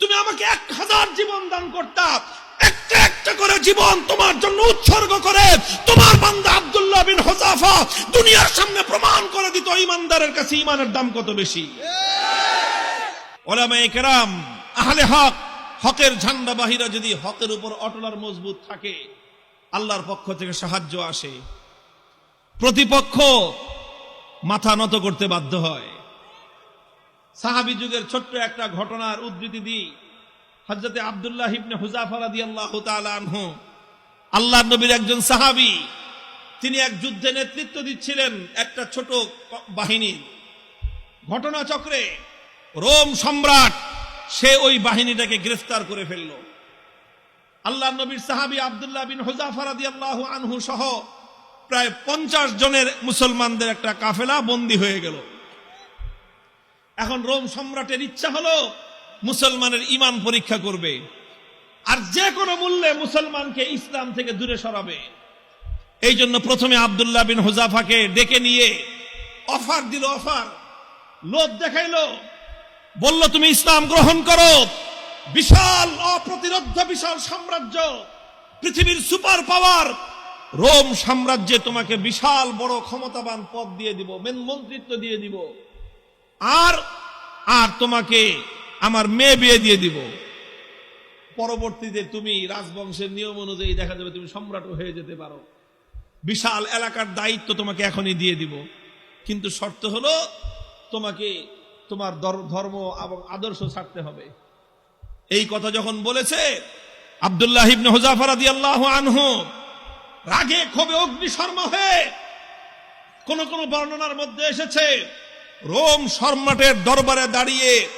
তুমি আমাকে এক হাজার জীবন দান করতা। একটা একটা করে জীবন তোমার জন্য উৎসর্গ করে। তোমার বান্দা আব্দুল্লাহ বিন হোজাফা দুনিয়ার সামনে প্রমাণ করে দিত, ইমানদারের কাছে ইমানের দাম কত বেশি। ওলামায়ে কেরাম, আহলে হক, হকের ঝান্ডা বাহিরা যদি হকের উপর অটল আর মজবুত থাকে, আল্লাহর পক্ষ থেকে সাহায্য আসে। প্রতিপক্ষ মাথা নত করতে বাধ্য হয়। সাহাবি যুগের ছোট্ট একটা ঘটনার উদ্ধৃতি দিই। হজরতে আবদুল্লাহ ইবনে হুজাফা রাদিয়াল্লাহু তাআলা আনহু। আল্লাহ নবীর একজন সাহাবি, তিনি এক যুদ্ধে নেতৃত্ব দিচ্ছিলেন একটা ছোট বাহিনীর ঘটনাচক্রে রোম সম্রাট, সে ওই বাহিনীটাকে গ্রেফতার করে ফেলল। আল্লাহ নবীর সাহাবি আবদুল্লাহ বিন হুজাফা রাদিয়াল্লাহু আনহু সহ প্রায় পঞ্চাশ জনের মুসলমানদের একটা কাফেলা বন্দী হয়ে গেল। এখন রোম সম্রাটের ইচ্ছা হলো মুসলমানের ইমান পরীক্ষা করবে। আর যে কোনো মূল্যে মুসলমানকে ইসলাম থেকে দূরে সরাবে। এই জন্য প্রথমে আবদুল্লাহ বিন হুজাফাকে ডেকে নিয়ে অফার দিল, অফার। লোভ দেখাইলো। বলল, তুমি ইসলাম গ্রহণ করো। বিশাল অপ্রতিরোধ বিশাল সাম্রাজ্য, পৃথিবীর সুপার পাওয়ার। রোম সাম্রাজ্যে তোমাকে বিশাল বড় ক্ষমতাবান পদ দিয়ে দিব, মেন মন্ত্রিত্ব দিয়ে দিব। আর আর তোমাকে আমার মেয়ে বিয়ে দিয়ে দিব। পরবর্তীতে তুমি রাজবংশের নিয়ম অনুযায়ী দেখা যাবে তুমি সম্রাটও হয়ে যেতে পারো। বিশাল এলাকার দায়িত্ব তোমাকে এখনই দিয়ে দিব। কিন্তু শর্ত হলো, তোমাকে তোমার ধর্ম এবং আদর্শ ছাড়তে হবে। এই কথা যখন বলেছে, আবদুল্লাহ ইবনে হুজাফা রাদিয়াল্লাহু আনহু, রাগে ক্ষোভে অগ্নিশর্মা হয়ে কোন কোন বর্ণনার মধ্যে এসেছে রোম সম্রাটের দরবারে দাঁড়িয়ে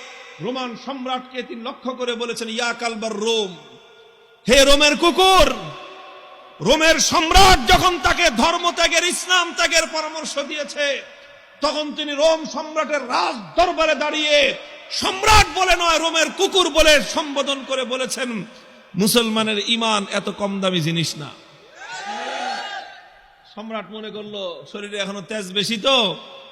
রোমান সম্রাটকে তিনি লক্ষ্য করে বলেছেন ইয়া কালবার রোম হে রোমের কুকুর রোমের সম্রাট যখন তাকে ধর্ম ত্যাগের ইসলাম ত্যাগের পরামর্শ দিয়েছে তখন তিনি রোম সম্রাটের রাজ দরবারে দাঁড়িয়ে সম্রাট বলে নয় রোমের কুকুর বলে সম্বোধন করে বলেছেন মুসলমানের ইমান এত কম দামি জিনিস না। সম্রাট মনে করল শরীরে এখনও তেজ বেশি তো?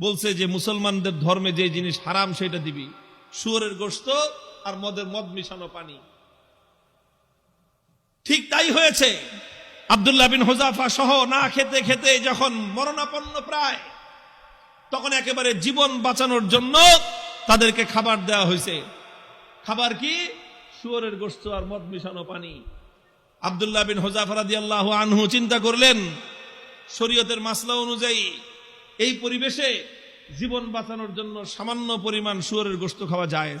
বলছে যে মুসলমানদের ধর্মে যে জিনিস হারাম সেটা দিবি। শুয়োরের গোস্ত আর মদের মদ মিশানো পানি। ঠিক তাই হয়েছে। আবদুল্লাহ বিন হোজাফা সহ না খেতে খেতে যখন মরণাপন্ন প্রায়, তখন একেবারে জীবন বাঁচানোর জন্য তাদেরকে খাবার দেওয়া হয়েছে। খাবার কি? শুয়োরের গোস্ত আর মদ মিশানো পানি। আবদুল্লাহ বিন হোজাফরাদি আল্লাহ আনহু চিন্তা করলেন, শরীয়তের মাসলা অনুযায়ী এই পরিবেশে জীবন বাঁচানোর জন্য সামান্য পরিমাণ শুয়োরের গোস্ত খাওয়া যায়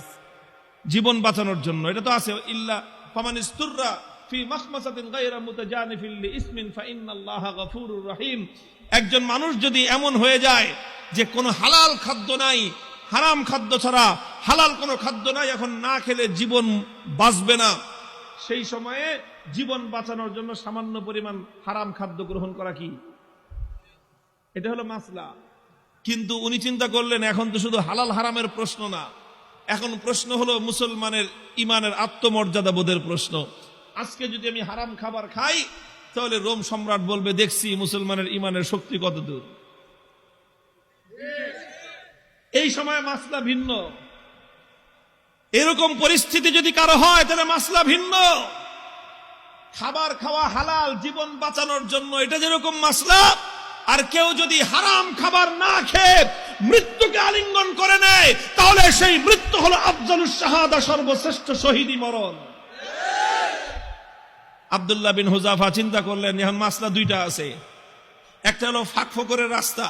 জীবন বাঁচানোর জন্য। এটা তো আছে, ইল্লা ফামানিস্তুররা ফি মাখমাসাতিন গায়রা মুতাজানিফিল লিইসমিন ফাইন্নাল্লাহা গফুরুর রহিম। একজন মানুষ যদি এমন হয়ে যায় যে কোনো হালাল খাদ্য নাই, হারাম খাদ্য ছাড়া হালাল কোনো খাদ্য নাই, এখন না খেলে জীবন বাঁচবে না। সেই সময়ে জীবন বাঁচানোর জন্য সামান্য পরিমাণ হারাম খাদ্য গ্রহণ করা কি? এটা হলো মাসলা। কিন্তু উনি চিন্তা করলেন, এখন তো শুধু হালাল হারামের প্রশ্ন না। এখন প্রশ্ন হলো মুসলমানের ইমানের আত্মমর্যাদা বোধের প্রশ্ন। আজকে যদি আমি হারাম খাবার খাই, তাহলে রোম সম্রাট বলবে, দেখছি মুসলমানের ইমানের শক্তি কত দূর এই সময় মাসলা ভিন্ন। এরকম পরিস্থিতি যদি কারও হয়, তাহলে মাসলা ভিন্ন। খাবার খাওয়া হালাল, জীবন বাঁচানোর জন্য এটা যেরকম মাসলা আর কেউ যদি হারাম খাবার না খেয়ে মৃত্যুকে আলিঙ্গন করে নেয়, তাহলে সেই মৃত্যু হলো আফজালুস শাহাদা সর্বশ্রেষ্ঠ শহীদি মরণ। আব্দুল্লাহ বিন হুজাফা চিন্তা করলেন, এখন মাসলা দুইটা আছে। একটা হলো ফাঁক ফকরের রাস্তা।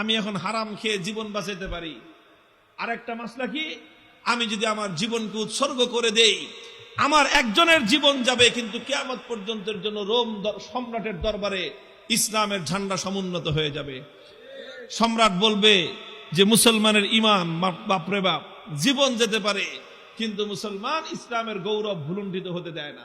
আমি এখন হারাম খেয়ে জীবন বাঁচাতে পারি। আর একটা মাসলা কি? আমি যদি আমার জীবনকে উৎসর্গ করে দেই, আমার একজনের জীবন যাবে, কিন্তু কেয়ামত পর্যন্তের জন্য রোম সম্রাটের দরবারে ইসলামের ঝান্ডা সমুন্নত হয়ে যাবে। সম্রাট বলবে যে, মুসলমানের ইমান বাপরে বাপ জীবন যেতে পারে, কিন্তু মুসলমান ইসলামের গৌরব ভুলুণ্ঠিত হতে দেয় না।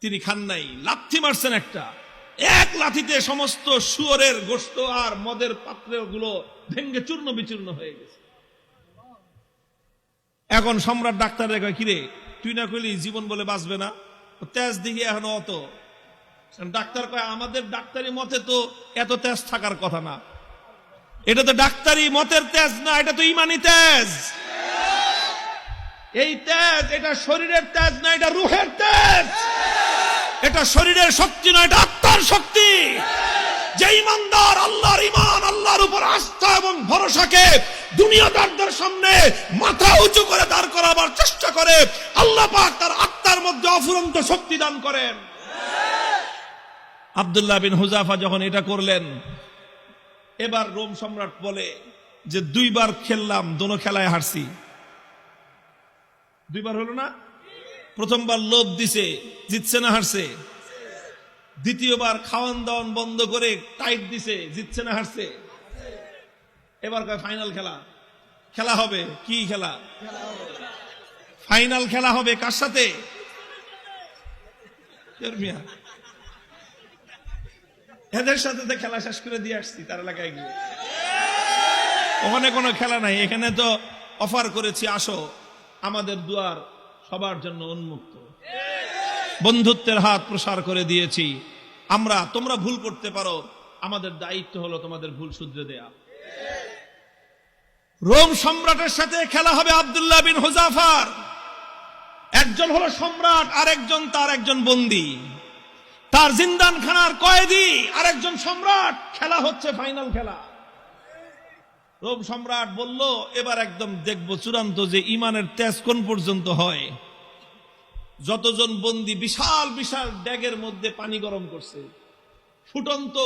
তিনি খান নাই। লাথি মারছেন একটা। এক লাথিতে সমস্ত শুয়োরের গোস্ত আর মদের পাত্রগুলো ভেঙ্গে চূর্ণ বিচূর্ণ হয়ে গেছে। এখন সম্রাট ডাক্তারের কয়, কিরে, তুই না কইলি জীবন বলে বাঁচবে না? তেজ দিকে এখনও অত। ডাক্তার কয়, আমাদের ডাক্তারি মতে তো এত তেজ থাকার কথা না। এটা তো ডাক্তারি মতের তেজ না, এটা তো ইমানি তেজ। এই তেজ, এটা শরীরের তেজ না, এটা রুহের তেজ। এটা শরীরের শক্তি নয় এটা আত্মার শক্তি। যে ইমানদার, আল্লাহর ইমান আল্লাহর উপর আস্থা এবং ভরসাকে দুনিয়াদারদের সামনে মাথা উঁচু করে দাঁড় করাবার চেষ্টা করে, আল্লাহ পাক তার আত্মার মধ্যে অফুরন্ত শক্তি দান করেন। আব্দুল্লাহ বিন হুজাফা যখন এটা করলেন, এবার রোম সম্রাট বলে যে, দুইবার খেললাম, দোনো খেলায় হারছি। দুইবার হলো না? প্রথমবার লোভ দিছে, জিতছে না হারছে। দ্বিতীয়বার খাওয়ান দাওয়ান বন্ধ করে টাইট দিছে, জিতছে না হারছে। এবার কয়, ফাইনাল খেলা। খেলা হবে? কি খেলা? ফাইনাল খেলা হবে কার সাথে? মিয়া? এদের সাথে তো খেলা শেষ করে দিয়ে আসছি, তার এলাকায় গিয়ে। ওখানে কোনো খেলা নাই, এখানে তো অফার করেছি, আসো। আমাদের দুয়ার সবার জন্য উন্মুক্ত। বন্ধুত্বের হাত প্রসার করে দিয়েছি। আমরা, তোমরা ভুল করতে পারো, আমাদের দায়িত্ব হলো তোমাদের ভুল শুধরে দেয়া। রোম সম্রাটের সাথে খেলা হবে আব্দুল্লাহ বিন হুজাফার। একজন হলো সম্রাট আর একজন তার একজন বন্দী। তার জিন্দান খানার কয়েদি আরেকজন সম্রাট, খেলা হচ্ছে ফাইনাল খেলা। রোম সম্রাট বলল, এবার একদম দেখব চূড়ান্ত যে ইমানের তেজ কোন পর্যন্ত হয়। যতজন বন্দি বিশাল বিশাল ড্যাগের মধ্যে পানি গরম করছে। ফুটন্ত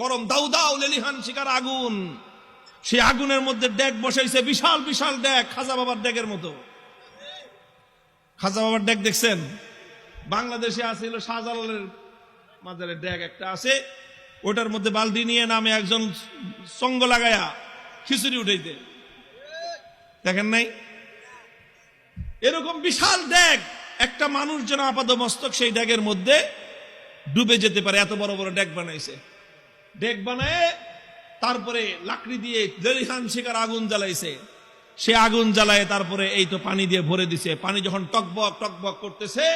গরম দাউ দাউ লেলিহান শিকার আগুন। সেই আগুনের মধ্যে ড্যাগ বসাইছে বিশাল বিশাল ড্যাগ, খাজা বাবার ড্যাগের মতো। খাজা বাবার ড্যাগ দেখছেন? বাংলাদেশে আছে শাহজালালের মাজারের ড্যাগ একটা আছে, ওটার মধ্যে বালতি নিয়ে নামে একজন সঙ্গ লাগায়া খিচুড়ি উঠাইতে। দেখেন নাই? এরকম বিশাল ড্যাগ, একটা মানুষ যেন আপাত মস্তক সেই ড্যাগের মধ্যে ডুবে যেতে পারে, এত বড় বড় ড্যাগ বানাইছে। ড্যাগ বানায়, তারপরে লাকড়ি দিয়ে জেরিহান শিকার আগুন জ্বালাইছে। সে আগুন জ্বালায়, তারপরে এই তো পানি দিয়ে ভরে দিছে। পানি যখন টকবক টকবক করতেছে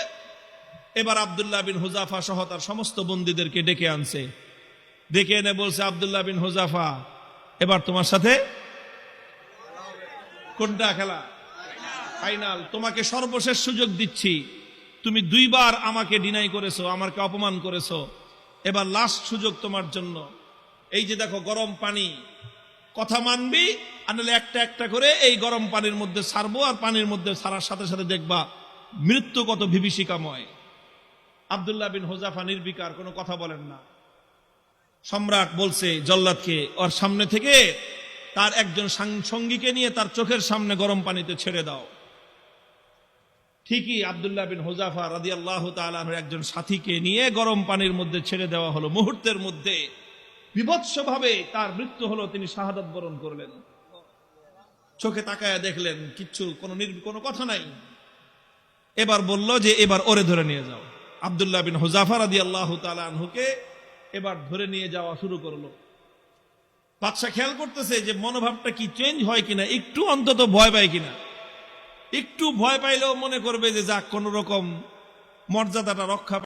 এবার আব্দুল্লাহ বিন হুজাফা সহ তার সমস্ত বন্দীদেরকে ডেকে আনছে। ডেকে এনে বলছে, আব্দুল্লাহ বিন হুজাফা, এবার তোমার সাথে কোনটা খেলা? ফাইনাল, তোমাকে সর্বশেষ সুযোগ দিচ্ছি। তুমি দুইবার আমাকে ডিনাই করেছ, আমাকে অপমান করেছ। এবার লাস্ট সুযোগ তোমার জন্য। এই যে দেখো, গরম পানি। কথা মানবি আনলে একটা একটা করে এই গরম পানির মধ্যে ছাড়বো আর পানির মধ্যে ছাড়ার সাথে সাথে দেখবা মৃত্যু কত বিভীষিকাময়। আবদুল্লাহ বিন হোজাফা নির্বিকার, কোনো কথা বলেন না। সম্রাট বলছে, জল্লাদকে, ওর সামনে থেকে তার একজন সঙ্গীকে নিয়ে তার চোখের সামনে গরম পানিতে ছেড়ে দাও। ঠিকই আবদুল্লাহ বিন হোজাফা রাদি আল্লাহ একজন সাথীকে নিয়ে গরম পানির মধ্যে ছেড়ে দেওয়া হলো। মুহূর্তের মধ্যে বিভৎসভাবে তার মৃত্যু হলো, তিনি শাহাদত বরণ করলেন। চোখে তাকায় দেখলেন, কিচ্ছু, কোনো কোনো কথা নাই। এবার বলল যে, এবার ওরে ধরে নিয়ে যাও। আবদুল্লাহ বিন হোজাফার আদি আল্লাহ তালহুকে এবার ধরে নিয়ে যাওয়া শুরু করল। বাদশাহ খেয়াল করতেছে যে মনোভাবটা কি চেঞ্জ হয় কিনা, একটু অন্তত ভয় পায় কিনা। একটু ভয় পাইলেও মনে করবে যে যাক কোন রকম মর্যাদাটা রক্ষা